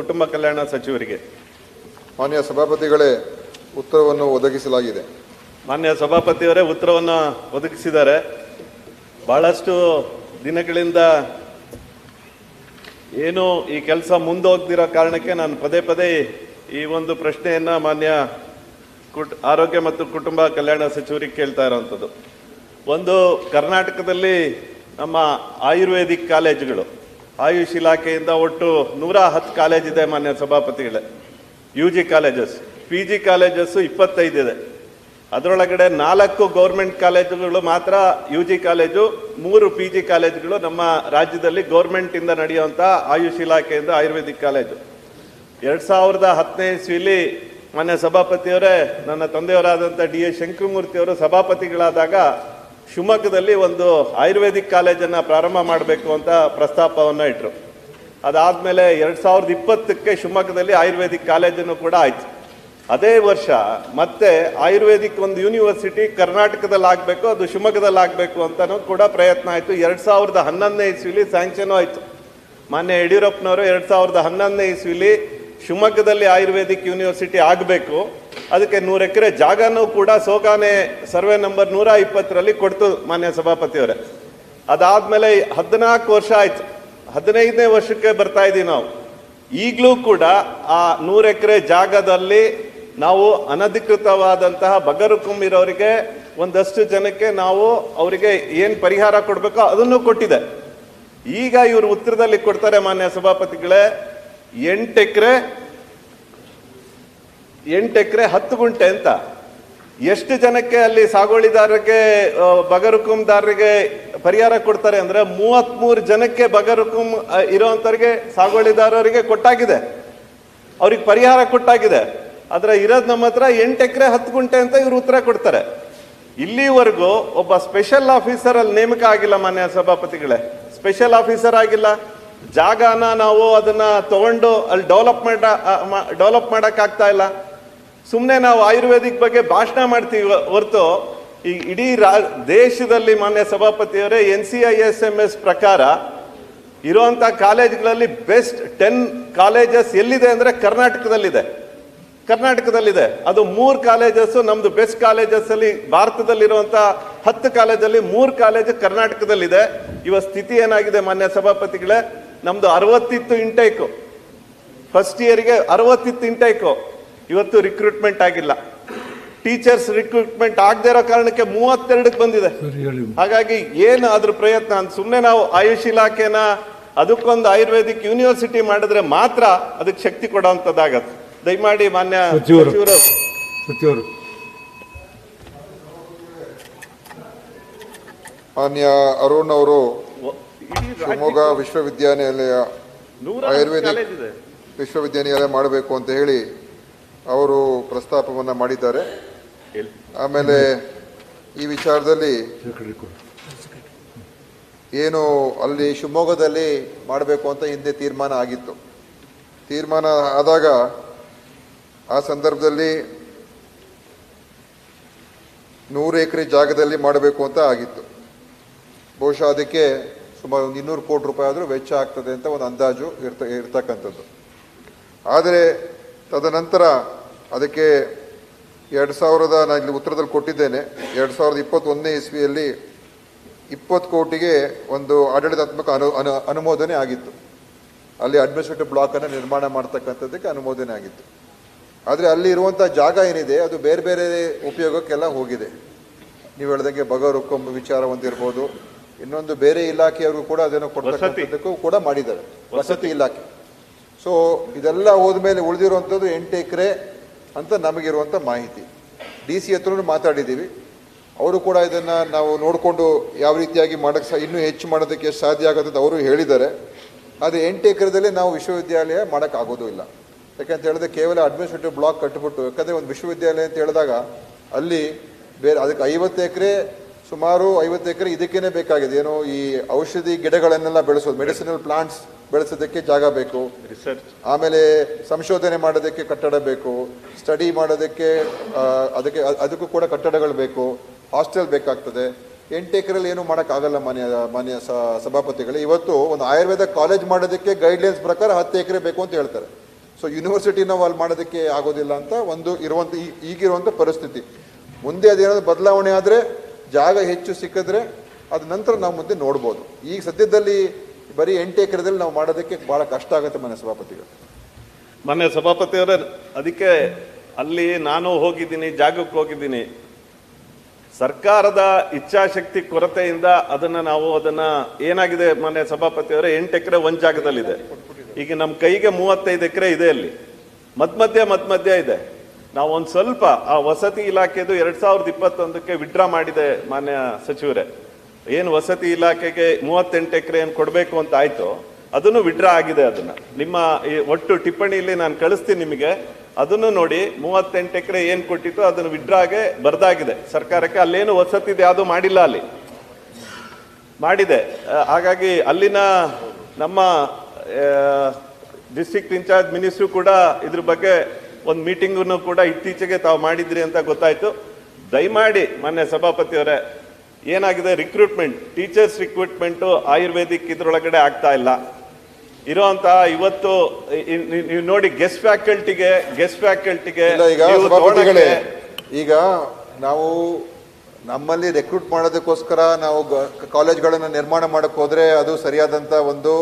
ಕುಟುಂಬ ಕಲ್ಯಾಣ ಸಚಿವರಿಗೆ ಮಾನ್ಯ ಸಭಾಪತಿಗಳೇ ಉತ್ತರವನ್ನು ಒದಗಿಸಲಾಗಿದೆ. ಮಾನ್ಯ ಸಭಾಪತಿಯವರೇ ಉತ್ತರವನ್ನು ಒದಗಿಸಿದ್ದಾರೆ. ಬಹಳಷ್ಟು ದಿನಗಳಿಂದ ಏನು ಈ ಕೆಲಸ ಮುಂದೋಗ್ದಿರೋ ಕಾರಣಕ್ಕೆ ನಾನು ಪದೇ ಪದೇ ಈ ಒಂದು ಪ್ರಶ್ನೆಯನ್ನು ಮಾನ್ಯ ಕುಟ್ ಆರೋಗ್ಯ ಮತ್ತು ಕುಟುಂಬ ಕಲ್ಯಾಣ ಸಚಿವರಿಗೆ ಕೇಳ್ತಾ ಇರೋವಂಥದ್ದು ಒಂದು ಕರ್ನಾಟಕದಲ್ಲಿ ನಮ್ಮ ಆಯುರ್ವೇದಿಕ್ ಕಾಲೇಜುಗಳು ಆಯುಷ್ ಇಲಾಖೆಯಿಂದ ಒಟ್ಟು ನೂರ ಹತ್ತು ಕಾಲೇಜ್ ಇದೆ ಮಾನ್ಯ ಸಭಾಪತಿಗಳೇ. U G colleges P G colleges ಇಪ್ಪತ್ತೈದಿದೆ ಅದರೊಳಗಡೆ ನಾಲ್ಕು ಗೌರ್ಮೆಂಟ್ ಕಾಲೇಜುಗಳು ಮಾತ್ರ ಯು ಜಿ ಕಾಲೇಜು, ಮೂರು ಪಿ ಜಿ ಕಾಲೇಜುಗಳು ನಮ್ಮ ರಾಜ್ಯದಲ್ಲಿ ಗೌರ್ಮೆಂಟಿಂದ ನಡೆಯುವಂಥ ಆಯುಷ್ ಇಲಾಖೆಯಿಂದ ಆಯುರ್ವೇದಿಕ್ ಕಾಲೇಜು. ಎರಡು ಸಾವಿರದ ಹತ್ತನೇ ಇಸ್ವಿಲಿ ಮಾನ್ಯ ಸಭಾಪತಿಯವರೇ, ನನ್ನ ತಂದೆಯವರಾದಂಥ ಡಿ ಎ ಶಂಕರಮೂರ್ತಿಯವರು ಸಭಾಪತಿಗಳಾದಾಗ ಶಿವಮೊಗ್ಗದಲ್ಲಿ ಒಂದು ಆಯುರ್ವೇದಿಕ್ ಕಾಲೇಜನ್ನು ಪ್ರಾರಂಭ ಮಾಡಬೇಕು ಅಂತ ಪ್ರಸ್ತಾಪವನ್ನು ಇಟ್ಟರು ಅದಾದಮೇಲೆ ಎರಡು ಸಾವಿರದ ಇಪ್ಪತ್ತಕ್ಕೆ ಶಿವಮೊಗ್ಗದಲ್ಲಿ ಆಯುರ್ವೇದಿಕ್ ಕಾಲೇಜನ್ನು ಕೂಡ ಆಯ್ತು. ಅದೇ ವರ್ಷ ಮತ್ತೆ ಆಯುರ್ವೇದಿಕ್ ಒಂದು ಯೂನಿವರ್ಸಿಟಿ ಕರ್ನಾಟಕದಲ್ಲಿ ಆಗಬೇಕು ಅದು ಶಿವಮೊಗ್ಗದಲ್ಲಿ ಆಗಬೇಕು ಅಂತಲೂ ಕೂಡ ಪ್ರಯತ್ನ ಆಯಿತು. ಎರಡು ಸಾವಿರದ ಹನ್ನೊಂದನೇ ಇಸ್ವಿಲಿ ಸ್ಯಾಂಕ್ಷನ್ ಆಯಿತು. ಮಾನ್ಯ ಯಡಿಯೂರಪ್ಪನವರು ಎರಡು ಸಾವಿರದ ಹನ್ನೊಂದನೇ ಇಸ್ವಿಲಿ ಶಿವಮೊಗ್ಗದಲ್ಲಿ ಆಯುರ್ವೇದಿಕ್ ಯೂನಿವರ್ಸಿಟಿ ಆಗಬೇಕು. ಅದಕ್ಕೆ ನೂರು ಎಕರೆ ಜಾಗನೂ ಕೂಡ ಸೋಗಾನೆ ಸರ್ವೆ ನಂಬರ್ ನೂರ ಇಪ್ಪತ್ತರಲ್ಲಿ ಕೊಡ್ತು ಮಾನ್ಯ ಸಭಾಪತಿಯವರೇ. ಅದಾದಮೇಲೆ ಹದಿನಾಲ್ಕು ವರ್ಷ ಆಯ್ತು. ಹದಿನೈದನೇ ವರ್ಷಕ್ಕೆ ಬರ್ತಾ ಇದ್ದೀವಿ ನಾವು. ಈಗಲೂ ಕೂಡ ಆ ನೂರು ಎಕರೆ ಜಾಗದಲ್ಲಿ ನಾವು ಅನಧಿಕೃತವಾದಂತಹ ಬಗರುಕುಂಬಿರೋರಿಗೆ ಒಂದಷ್ಟು ಜನಕ್ಕೆ ನಾವು ಅವರಿಗೆ ಏನು ಪರಿಹಾರ ಕೊಡಬೇಕೋ ಅದನ್ನು ಕೊಟ್ಟಿದೆ. ಈಗ ಇವರು ಉತ್ತರದಲ್ಲಿ ಕೊಡ್ತಾರೆ ಮಾನ್ಯ ಸಭಾಪತಿಗಳೇ, ಎಂಟು ಎಕರೆ ಎಂಟು ಎಕರೆ ಹತ್ತು ಗುಂಟೆ ಅಂತ. ಎಷ್ಟು ಜನಕ್ಕೆ ಅಲ್ಲಿ ಸಾಗುವಳಿದಾರರಿಗೆ ಬಗರುಕುಂದಾರರಿಗೆ ಪರಿಹಾರ ಕೊಡ್ತಾರೆ ಅಂದ್ರೆ ಮೂವತ್ಮೂರು ಜನಕ್ಕೆ ಬಗರುಕುಂ ಇರೋಂಥವ್ರಿಗೆ ಸಾಗುವಳಿದಾರರಿಗೆ ಕೊಟ್ಟಾಗಿದೆ. ಅವ್ರಿಗೆ ಪರಿಹಾರ ಕೊಟ್ಟಾಗಿದೆ. ಆದರೆ ಇರೋದು ನಮ್ಮ ಹತ್ರ ಎಂಟು ಎಕರೆ ಹತ್ತು ಗುಂಟೆ ಅಂತ ಇವರು ಉತ್ತರ ಕೊಡ್ತಾರೆ. ಇಲ್ಲಿವರೆಗೂ ಒಬ್ಬ ಸ್ಪೆಷಲ್ ಆಫೀಸರ್ ಅಲ್ಲಿ ನೇಮಕ ಆಗಿಲ್ಲ ಮಾನ್ಯ ಸಭಾಪತಿಗಳೇ. ಸ್ಪೆಷಲ್ ಆಫೀಸರ್ ಆಗಿಲ್ಲ. ಜಾಗನ ನಾವು ಅದನ್ನ ತಗೊಂಡು ಅಲ್ಲಿ ಡೆವಲಪ್ ಮಾಡ ಡೆವಲಪ್ ಮಾಡೋಕ್ಕಾಗ್ತಾ ಇಲ್ಲ. ಸುಮ್ಮನೆ ನಾವು ಆಯುರ್ವೇದಿಕ್ ಬಗ್ಗೆ ಭಾಷಣ ಮಾಡ್ತೀವಿ ಹೊರತು, ಈ ಇಡೀ ರಾ, ದೇಶದಲ್ಲಿ ಮಾನ್ಯ ಸಭಾಪತಿಯವರೇ, N C I S M S ಪ್ರಕಾರ ಇರುವಂತ ಕಾಲೇಜ್ಗಳಲ್ಲಿ ಬೆಸ್ಟ್ ಟೆನ್ ಕಾಲೇಜಸ್ ಎಲ್ಲಿದೆ ಅಂದ್ರೆ ಕರ್ನಾಟಕದಲ್ಲಿದೆ. ಕರ್ನಾಟಕದಲ್ಲಿದೆ. ಅದು ಮೂರು ಕಾಲೇಜಸ್ ನಮ್ದು ಬೆಸ್ಟ್ ಕಾಲೇಜಸ್ ಅಲ್ಲಿ ಭಾರತದಲ್ಲಿರುವಂತ ಹತ್ತು ಕಾಲೇಜಲ್ಲಿ ಮೂರು ಕಾಲೇಜ್ ಕರ್ನಾಟಕದಲ್ಲಿದೆ. ಇವ ಸ್ಥಿತಿ ಏನಾಗಿದೆ ಮಾನ್ಯ ಸಭಾಪತಿಗಳೇ, ನಮ್ದು ಅರವತ್ತಿತ್ತು ಇಂಟೈಕು ಫಸ್ಟ್ ಇಯರ್ಗೆ ಅರವತ್ತಿತ್ತು ಇಂಟೇಕು ಇವತ್ತು ರಿಕ್ರೂಟ್ಮೆಂಟ್ ಆಗಿಲ್ಲ. ಟೀಚರ್ಸ್ ರಿಕ್ರೂಟ್ಮೆಂಟ್ ಆಗದೆ ಇರೋ ಕಾರಣಕ್ಕೆ ಮೂವತ್ತೆರಡಕ್ಕೆ ಬಂದಿದೆ. ಹಾಗಾಗಿ ಏನು ಅದ್ರ ಪ್ರಯತ್ನ ಅಂತ ಸುಮ್ಮನೆ ನಾವು ಆಯುಷ್ ಇಲಾಖೆನ ಅದಕ್ಕೊಂದು ಆಯುರ್ವೇದಿಕ್ ಯೂನಿವರ್ಸಿಟಿ ಮಾಡಿದ್ರೆ ಮಾತ್ರ ಅದಕ್ಕೆ ಶಕ್ತಿ ಕೊಡುವಂಥದ್ದಾಗತ್ತೆ ದಯಮಾಡಿ ಮಾನ್ಯ ಸಚಿವರು. ಸಚಿವರು. ಮಾನ್ಯ ಅರುಣ್ ಅವರು ಶಿವಮೊಗ್ಗ ವಿಶ್ವವಿದ್ಯಾನಿಲಯ ಆಯುರ್ವೇದಿಕ್ ಕಾಲೇಜ್ ಇದೆ. ವಿಶ್ವವಿದ್ಯಾನಿಲಯ ಮಾಡಬೇಕು ಅಂತ ಹೇಳಿ ಅವರು ಪ್ರಸ್ತಾಪವನ್ನು ಮಾಡಿದ್ದಾರೆ. ಆಮೇಲೆ ಈ ವಿಚಾರದಲ್ಲಿ ಏನು ಅಲ್ಲಿ ಶಿವಮೊಗ್ಗದಲ್ಲಿ ಮಾಡಬೇಕು ಅಂತ ಹಿಂದೆ ತೀರ್ಮಾನ ಆಗಿತ್ತು. ತೀರ್ಮಾನ ಆದಾಗ ಆ ಸಂದರ್ಭದಲ್ಲಿ ನೂರು ಎಕರೆ ಜಾಗದಲ್ಲಿ ಮಾಡಬೇಕು ಅಂತ ಆಗಿತ್ತು. ಬಹುಶಃ ಅದಕ್ಕೆ ಸುಮಾರು ಒಂದು ಇನ್ನೂರು ಕೋಟಿ ರೂಪಾಯಿ ಆದರೂ ವೆಚ್ಚ ಆಗ್ತದೆ ಅಂತ ಒಂದು ಅಂದಾಜು ಇರ್ತ ಇರ್ತಕ್ಕಂಥದ್ದು. ಆದರೆ ತದನಂತರ ಅದಕ್ಕೆ ಎರಡು ಸಾವಿರದ ನಾನು ಇಲ್ಲಿ ಉತ್ತರದಲ್ಲಿ ಕೊಟ್ಟಿದ್ದೇನೆ ಎರಡು ಸಾವಿರದ ಇಪ್ಪತ್ತೊಂದನೇ ಇಸ್ವಿಯಲ್ಲಿ ಇಪ್ಪತ್ತು ಕೋಟಿಗೆ ಒಂದು ಆಡಳಿತಾತ್ಮಕ ಅನು ಅನು ಅನುಮೋದನೆ ಆಗಿತ್ತು. ಅಲ್ಲಿ ಅಡ್ಮಿನಿಸ್ಟ್ರೇಟಿವ್ ಬ್ಲಾಕನ್ನು ನಿರ್ಮಾಣ ಮಾಡ್ತಕ್ಕಂಥದ್ದಕ್ಕೆ ಅನುಮೋದನೆ ಆಗಿತ್ತು. ಆದರೆ ಅಲ್ಲಿ ಇರುವಂಥ ಜಾಗ ಏನಿದೆ ಅದು ಬೇರೆ ಬೇರೆ ಉಪಯೋಗಕ್ಕೆಲ್ಲ ಹೋಗಿದೆ. ನೀವು ಹೇಳ್ದಂಗೆ ಬಗರುಕೊಂಬ ವಿಚಾರ ಒಂದಿರ್ಬೋದು ಇನ್ನೊಂದು ಬೇರೆ ಇಲಾಖೆಯವರು ಕೂಡ ಅದನ್ನು ಕೊಡ್ತಕ್ಕಂಥದ್ದಕ್ಕೂ ಕೂಡ ಮಾಡಿದ್ದಾರೆ. ವಸತಿ ಇಲಾಖೆ. ಸೊ ಇದೆಲ್ಲ ಹೋದ್ಮೇಲೆ ಉಳಿದಿರುವಂಥದ್ದು ಎಂಟು ಎಕರೆ ಅಂತ ನಮಗಿರುವಂಥ ಮಾಹಿತಿ. ಡಿ ಸಿ ಹತ್ರನೂ ಮಾತಾಡಿದ್ದೀವಿ. ಅವರು ಕೂಡ ಇದನ್ನು ನಾವು ನೋಡಿಕೊಂಡು ಯಾವ ರೀತಿಯಾಗಿ ಮಾಡೋಕ್ಕೆ ಸಹ ಇನ್ನೂ ಹೆಚ್ಚು ಮಾಡೋದಕ್ಕೆ ಎಷ್ಟು ಸಾಧ್ಯ ಆಗುತ್ತೆ ಅಂತ ಅವರು ಹೇಳಿದ್ದಾರೆ. ಆದರೆ ಎಂಟು ಎಕರೆದಲ್ಲಿ ನಾವು ವಿಶ್ವವಿದ್ಯಾಲಯ ಮಾಡೋಕ್ಕಾಗೋದು ಇಲ್ಲ. ಯಾಕಂತ ಹೇಳಿದ್ರೆ ಕೇವಲ ಅಡ್ಮಿನಿಸ್ಟ್ರೇಟಿವ್ ಬ್ಲಾಕ್ ಕಟ್ಟಿಬಿಟ್ಟು ಯಾಕಂದರೆ ಒಂದು ವಿಶ್ವವಿದ್ಯಾಲಯ ಅಂತ ಹೇಳಿದಾಗ ಅಲ್ಲಿ ಬೇರೆ ಅದಕ್ಕೆ ಐವತ್ತು ಎಕರೆ, ಸುಮಾರು ಐವತ್ತು ಎಕರೆ ಇದಕ್ಕೇ ಬೇಕಾಗಿದೆ. ಏನೋ ಈ ಔಷಧಿ ಗಿಡಗಳನ್ನೆಲ್ಲ ಬೆಳೆಸೋದು ಮೆಡಿಸಿನಲ್ ಪ್ಲಾಂಟ್ಸ್ ಬೆಳೆಸೋದಕ್ಕೆ ಜಾಗ ಬೇಕು. ರಿಸರ್ಚ್ ಆಮೇಲೆ ಸಂಶೋಧನೆ ಮಾಡೋದಕ್ಕೆ ಕಟ್ಟಡ ಬೇಕು. ಸ್ಟಡಿ ಮಾಡೋದಕ್ಕೆ ಅದಕ್ಕೆ ಅದಕ್ಕೂ ಕೂಡ ಕಟ್ಟಡಗಳು ಬೇಕು. ಹಾಸ್ಟೆಲ್ ಬೇಕಾಗ್ತದೆ. ಎಂಟು ಎಕರೆಲ್ಲಿ ಏನು ಮಾಡೋಕ್ಕಾಗಲ್ಲ ಮಾನ್ಯ ಮಾನ್ಯ ಸಭಾಪತಿಗಳು ಸಭಾಪತಿಗಳೇ. ಇವತ್ತು ಒಂದು ಆಯುರ್ವೇದ ಕಾಲೇಜ್ ಮಾಡೋದಕ್ಕೆ ಗೈಡ್ಲೈನ್ಸ್ ಪ್ರಕಾರ ಹತ್ತು ಎಕರೆ ಬೇಕು ಅಂತ ಹೇಳ್ತಾರೆ. ಸೊ ಯೂನಿವರ್ಸಿಟಿ ನಾವು ಅಲ್ಲಿ ಮಾಡೋದಕ್ಕೆ ಆಗೋದಿಲ್ಲ ಅಂತ ಒಂದು ಇರುವಂಥ ಈ- ಈಗಿರುವಂಥ ಪರಿಸ್ಥಿತಿ. ಮುಂದೆ ಅದೇನಾದರೂ ಬದಲಾವಣೆ ಆದರೆ ಜಾಗ ಹೆಚ್ಚು ಸಿಕ್ಕಿದ್ರೆ ಅದ ನಂತರ ನಾವು ಮುಂದೆ ನೋಡ್ಬೋದು. ಈಗ ಸದ್ಯದಲ್ಲಿ ಬರೀ ಎಂಟು ಎಕರೆದಲ್ಲಿ ನಾವು ಮಾಡೋದಕ್ಕೆ ಬಹಳ ಕಷ್ಟ ಆಗುತ್ತೆ ಮನೆ ಸಭಾಪತಿಗಳು. ಮೊನ್ನೆ ಸಭಾಪತಿಯವರೇ, ಅದಕ್ಕೆ ಅಲ್ಲಿ ನಾನು ಹೋಗಿದ್ದೀನಿ, ಜಾಗಕ್ಕೆ ಹೋಗಿದ್ದೀನಿ. ಸರ್ಕಾರದ ಇಚ್ಛಾಶಕ್ತಿ ಕೊರತೆಯಿಂದ ಅದನ್ನ ನಾವು ಅದನ್ನ ಏನಾಗಿದೆ ಮೊನ್ನೆ ಸಭಾಪತಿಯವರೇ, ಎಂಟು ಎಕರೆ ಒಂದ್ ಜಾಗದಲ್ಲಿದೆ. ಈಗ ನಮ್ಮ ಕೈಗೆ ಮೂವತ್ತೈದು ಎಕರೆ ಇದೆ ಅಲ್ಲಿ. ಮತ್ ಮಧ್ಯ ಮತ್ ಮಧ್ಯ ಇದೆ. ನಾವು ಒಂದು ಸ್ವಲ್ಪ ಆ ವಸತಿ ಇಲಾಖೆದು ಎರಡ್ ಸಾವಿರದ ಇಪ್ಪತ್ತೊಂದಕ್ಕೆ ವಿಡ್ರಾ ಮಾಡಿದೆ ಮಾನ್ಯ ಸಚಿವರೇ. ಏನು ವಸತಿ ಇಲಾಖೆಗೆ ಮೂವತ್ತೆಂಟು ಎಕರೆ ಏನು ಕೊಡಬೇಕು ಅಂತ ಆಯಿತು, ಅದನ್ನು ವಿಡ್ರಾ ಆಗಿದೆ ಅದನ್ನು. ನಿಮ್ಮ ಈ ಒಟ್ಟು ಟಿಪ್ಪಣಿಯಲ್ಲಿ ನಾನು ಕಳಿಸ್ತೀನಿ ನಿಮಗೆ. ಅದನ್ನು ನೋಡಿ ಮೂವತ್ತೆಂಟು ಎಕರೆ ಏನು ಕೊಟ್ಟಿತ್ತು ಅದನ್ನು ವಿಡ್ರಾಗೆ ಬರ್ದಾಗಿದೆ. ಸರ್ಕಾರಕ್ಕೆ ಅಲ್ಲೇನು ವಸತಿದು ಯಾವುದು ಮಾಡಿಲ್ಲ ಅಲ್ಲಿ. ಮಾಡಿದೆ. ಹಾಗಾಗಿ ಅಲ್ಲಿನ ನಮ್ಮ ಡಿಸ್ಟ್ರಿಕ್ಟ್ ಇನ್ಚಾರ್ಜ್ ಮಿನಿಸ್ಟ್ರು ಕೂಡ ಇದ್ರ ಬಗ್ಗೆ ಒಂದು ಮೀಟಿಂಗನ್ನು ಕೂಡ ಇತ್ತೀಚೆಗೆ ತಾವು ಮಾಡಿದ್ರಿ ಅಂತ ಗೊತ್ತಾಯಿತು. ದಯಮಾಡಿ ಮಾನ್ಯ ಸಭಾಪತಿಯವರೇ ಏನಾಗಿದೆ? ರಿಕ್ರೂಟ್ಮೆಂಟ್ ಟೀಚರ್ಸ್ ರಿಕ್ರೂಟ್ಮೆಂಟು ಆಯುರ್ವೇದಿಕ್ ಇದ್ರೊಳಗಡೆ ಆಗ್ತಾ ಇಲ್ಲ. ಇರುವಂತಹ ಇವತ್ತು ನೀವು ನೋಡಿ ಗೆಸ್ಟ್ ಫ್ಯಾಕಲ್ಟಿಗೆ ಗೆಸ್ಟ್ ಫ್ಯಾಕಲ್ಟಿಗೆ ಈಗ ನಾವು ನಮ್ಮಲ್ಲಿ ರೆಕ್ರೂಟ್ ಮಾಡೋದಕ್ಕೋಸ್ಕರ ನಾವು ಕಾಲೇಜ್ಗಳನ್ನು ನಿರ್ಮಾಣ ಮಾಡಕ್ಕೆ ಹೋದ್ರೆ ಅದು ಸರಿಯಾದಂತ ಒಂದು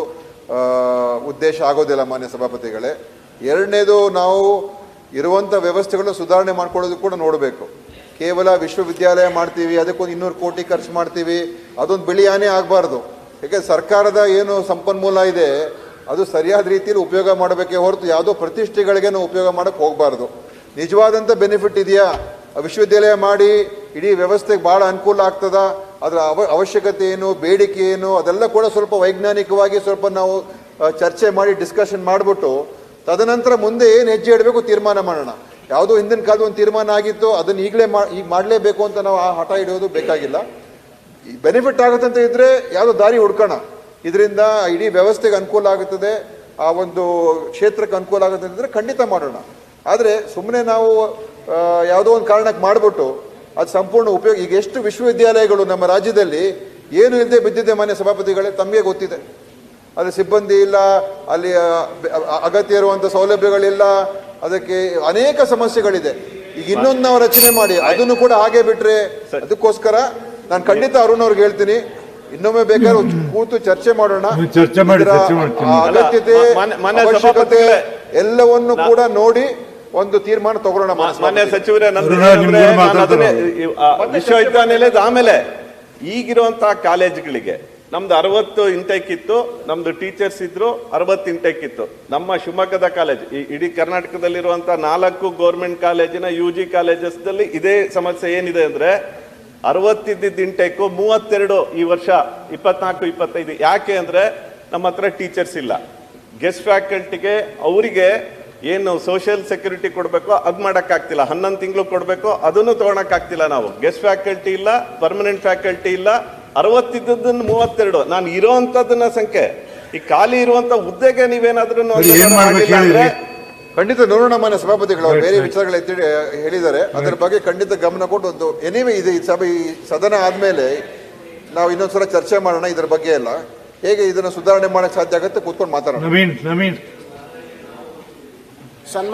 ಉದ್ದೇಶ ಆಗೋದಿಲ್ಲ ಮಾನ್ಯ ಸಭಾಪತಿಗಳೇ. ಎರಡನೇದು ನಾವು ಇರುವಂತ ವ್ಯವಸ್ಥೆಗಳು ಸುಧಾರಣೆ ಮಾಡ್ಕೊಳ್ಳೋದು ಕೂಡ ನೋಡಬೇಕು. ಕೇವಲ ವಿಶ್ವವಿದ್ಯಾಲಯ ಮಾಡ್ತೀವಿ, ಅದಕ್ಕೊಂದು ಇನ್ನೂರು ಕೋಟಿ ಖರ್ಚು ಮಾಡ್ತೀವಿ, ಅದೊಂದು ಬೆಳೆಯಾನೇ ಆಗಬಾರ್ದು. ಯಾಕೆ ಸರ್ಕಾರದ ಏನು ಸಂಪನ್ಮೂಲ ಇದೆ, ಅದು ಸರಿಯಾದ ರೀತಿಯಲ್ಲಿ ಉಪಯೋಗ ಮಾಡಬೇಕೇ ಹೊರತು ಯಾವುದೋ ಪ್ರತಿಷ್ಠೆಗಳಿಗೆ ನಾವು ಉಪಯೋಗ ಮಾಡೋಕ್ಕೆ ಹೋಗಬಾರ್ದು. ನಿಜವಾದಂಥ ಬೆನಿಫಿಟ್ ಇದೆಯಾ? ವಿಶ್ವವಿದ್ಯಾಲಯ ಮಾಡಿ, ಇಡೀ ವ್ಯವಸ್ಥೆಗೆ ಭಾಳ ಅನುಕೂಲ ಆಗ್ತದ, ಅದರ ಅವ, ಅವಶ್ಯಕತೆ ಏನು, ಬೇಡಿಕೆ ಏನು, ಅದೆಲ್ಲ ಕೂಡ ಸ್ವಲ್ಪ ವೈಜ್ಞಾನಿಕವಾಗಿ ಸ್ವಲ್ಪ ನಾವು ಚರ್ಚೆ ಮಾಡಿ ಡಿಸ್ಕಷನ್ ಮಾಡಿಬಿಟ್ಟು ತದನಂತರ ಮುಂದೆ ಏನು ಹೆಜ್ಜೆ ಇಡಬೇಕು ತೀರ್ಮಾನ ಮಾಡೋಣ. ಯಾವುದೋ ಹಿಂದಿನ ಕಾಲದ ಒಂದು ತೀರ್ಮಾನ ಆಗಿತ್ತು, ಅದನ್ನು ಈಗಲೇ ಮಾ, ಈಗ ಮಾಡಲೇಬೇಕು ಅಂತ ನಾವು ಆ ಹಠ ಹಿಡಿಯೋದು ಬೇಕಾಗಿಲ್ಲ. ಬೆನಿಫಿಟ್ ಆಗುತ್ತಂತ ಇದ್ದರೆ ಯಾವುದೋ ದಾರಿ ಹುಡ್ಕೋಣ. ಇದರಿಂದ ಇಡೀ ವ್ಯವಸ್ಥೆಗೆ ಅನುಕೂಲ ಆಗುತ್ತದೆ, ಆ ಒಂದು ಕ್ಷೇತ್ರಕ್ಕೆ ಅನುಕೂಲ ಆಗುತ್ತೆ ಅಂತಂದರೆ ಖಂಡಿತ ಮಾಡೋಣ. ಆದರೆ ಸುಮ್ಮನೆ ನಾವು ಯಾವುದೋ ಒಂದು ಕಾರಣಕ್ಕೆ ಮಾಡಿಬಿಟ್ಟು ಅದು ಸಂಪೂರ್ಣ ಉಪಯೋಗ, ಈಗ ಎಷ್ಟು ವಿಶ್ವವಿದ್ಯಾಲಯಗಳು ನಮ್ಮ ರಾಜ್ಯದಲ್ಲಿ, ಏನು ಇಲ್ಲದೆ ಬಿದ್ದಿದೆ ಮಾನ್ಯ ಸಭಾಪತಿಗಳೇ, ತಮಗೆ ಗೊತ್ತಿದೆ. ಅಲ್ಲಿ ಸಿಬ್ಬಂದಿ ಇಲ್ಲ ಅಲ್ಲಿ ಅಗತ್ಯ ಇರುವಂಥ ಸೌಲಭ್ಯಗಳಿಲ್ಲ. ಅದಕ್ಕೆ ಅನೇಕ ಸಮಸ್ಯೆಗಳಿದೆ. ಈಗ ಇನ್ನೊಂದು ನಾವು ರಚನೆ ಮಾಡಿ ಅದನ್ನು ಕೂಡ ಹಾಗೆ ಬಿಟ್ರೆ ಅದಕ್ಕೋಸ್ಕರ ನಾನು ಖಂಡಿತ ಅರುಣ್ ಅವ್ರಿಗೆ ಹೇಳ್ತೀನಿ ಇನ್ನೊಮ್ಮೆ ಬೇಕಾದ್ರೆ ಕೂತು ಚರ್ಚೆ ಮಾಡೋಣ. ಚರ್ಚೆ ಅಗತ್ಯತೆ ಅವಶ್ಯಕತೆ ಎಲ್ಲವನ್ನು ಕೂಡ ನೋಡಿ ಒಂದು ತೀರ್ಮಾನ ತಗೊಳ್ಳೋಣ ಮಾನ್ಯ. ಸಚಿವರೇ ವಿಶ್ವವಿದ್ಯಾನಿಲಯದ ಆಮೇಲೆ ಈಗಿರುವಂತಹ ಕಾಲೇಜ್ಗಳಿಗೆ ನಮ್ದು ಅರವತ್ತು ಇಂಟೇಕ್ ಇತ್ತು, ನಮ್ದು ಟೀಚರ್ಸ್ ಇದ್ರು ಅರವತ್ತು ಇಂಟೆಕ್ ಇತ್ತು. ನಮ್ಮ ಶಿವಮೊಗ್ಗದ ಕಾಲೇಜ್ ಈ ಇಡೀ ಕರ್ನಾಟಕದಲ್ಲಿರುವಂತಹ ನಾಲ್ಕು ಗೋರ್ಮೆಂಟ್ ಕಾಲೇಜಿನ ಯು ಜಿ ಕಾಲೇಜಸ್ದಲ್ಲಿ ಇದೇ ಸಮಸ್ಯೆ ಏನಿದೆ ಅಂದ್ರೆ ಅರವತ್ತಿದ್ದಿದ್ದ ಇಂಟೇಕು ಮೂವತ್ತೆರಡು ಈ ವರ್ಷ, ಇಪ್ಪತ್ನಾಲ್ಕು, ಇಪ್ಪತ್ತೈದು. ಯಾಕೆ ಅಂದ್ರೆ ನಮ್ಮ ಹತ್ರ ಟೀಚರ್ಸ್ ಇಲ್ಲ. ಗೆಸ್ಟ್ ಫ್ಯಾಕಲ್ಟಿಗೆ ಅವರಿಗೆ ಏನು ಸೋಷಿಯಲ್ ಸೆಕ್ಯೂರಿಟಿ ಕೊಡಬೇಕೋ ಅದು ಮಾಡೋಕ್ಕಾಗ್ತಿಲ್ಲ. ಹನ್ನೊಂದು ತಿಂಗಳು ಕೊಡಬೇಕು ಅದನ್ನು ತೊಗೊಳಕ್ಕಾಗ್ತಿಲ್ಲ ನಾವು. ಗೆಸ್ಟ್ ಫ್ಯಾಕಲ್ಟಿ ಇಲ್ಲ ಪರ್ಮನೆಂಟ್ ಫ್ಯಾಕಲ್ಟಿ ಇಲ್ಲ ಅರವತ್ತಿದ್ದದನ್ನು ಮೂವತ್ತೆರಡು. ನಾನು ಇರೋವಂಥದ್ದನ್ನ ಸಂಖ್ಯೆ. ಈ ಖಾಲಿ ಇರುವಂತ ಹುದ್ದೆಗೆ ನೀವೇನಾದ್ರೂ ಸರಿ, ಏನ್ ಮಾಡ್ಬೇಕು ಹೇಳಿರಿ? ಖಂಡಿತ ನೋಡೋಣ ಮಾನ್ಯ ಸಭಾಪತಿಗಳು ಅವ್ರು ಬೇರೆ ವಿಚಾರಗಳು ಎತ್ತಿ ಹೇಳಿದ್ದಾರೆ. ಅದರ ಬಗ್ಗೆ ಖಂಡಿತ ಗಮನ ಕೊಟ್ಟು ಒಂದು ಎನಿವೆ ಇದೆ. ಈ ಸಭೆ ಈ ಸದನ ಆದ್ಮೇಲೆ ನಾವು ಇನ್ನೊಂದ್ಸಲ ಚರ್ಚೆ ಮಾಡೋಣ ಇದರ ಬಗ್ಗೆ ಎಲ್ಲ. ಹೇಗೆ ಇದನ್ನು ಸುಧಾರಣೆ ಮಾಡಕ್ ಸಾಧ್ಯ ಆಗುತ್ತೆ ಕೂತ್ಕೊಂಡು ಮಾತಾಡೋಣ. ನವೀನ್ ನವೀನ್